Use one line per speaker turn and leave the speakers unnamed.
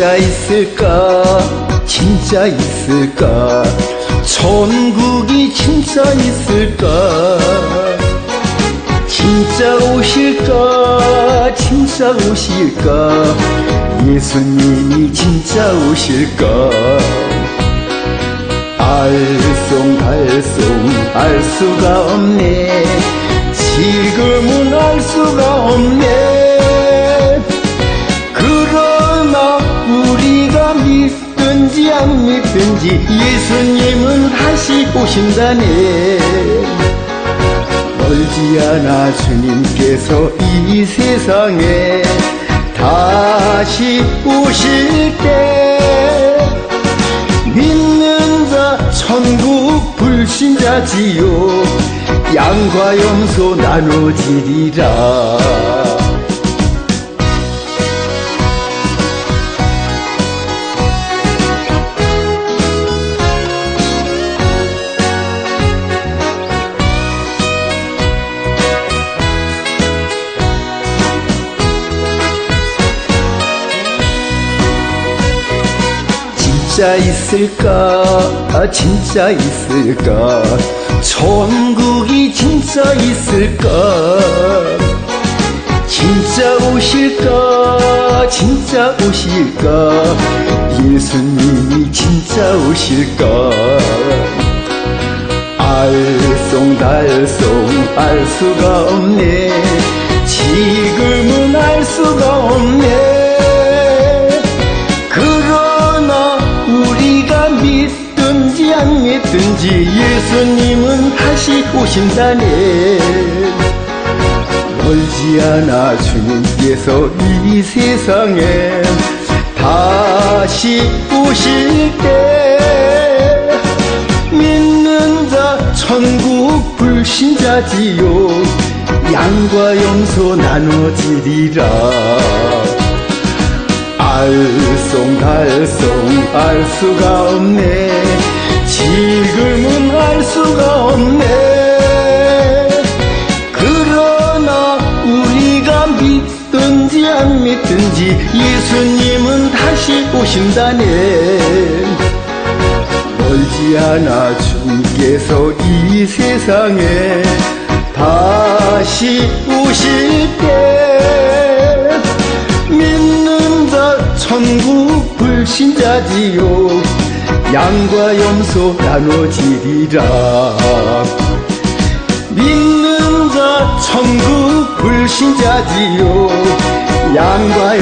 진짜 있을까? 진짜 있을까? 천국이 진짜 있을까? 진짜 오실까? 진짜 오실까? 예수님이 진짜 오실까? 알쏭달쏭 알 수가 없네. 지금은 알 수가 없네 안 믿든지 예수님은 다시 오신다네. 멀지 않아 주님께서 이 세상에 다시 오실 때 믿는 자 천국 불신자지요. 양과 염소 나눠지리라 진짜 있을까? 아, 진짜 있을까? 천국이 진짜 있을까? 진짜 오실까? 진짜 오실까? 예수님이 진짜 오실까? 알쏭달쏭 알 수가 없네. 지금은 알수 안 믿든지 예수님은 다시 오신다네. 멀지 않아 주님께서 이 세상에 다시 오실 때 믿는 자 천국 불신자지요. 양과 염소 나눠지리라. 알쏭달쏭 알 수가 없네 지금은 알 수가 없네. 그러나 우리가 믿든지 안 믿든지 예수님은 다시 오신다네. 멀지 않아 주님께서 이 세상에 다시 오실 때 믿는 자 천국 불신자지요 양과 염소 나눠지리라. 믿는 자 천국 불신자지요. 양과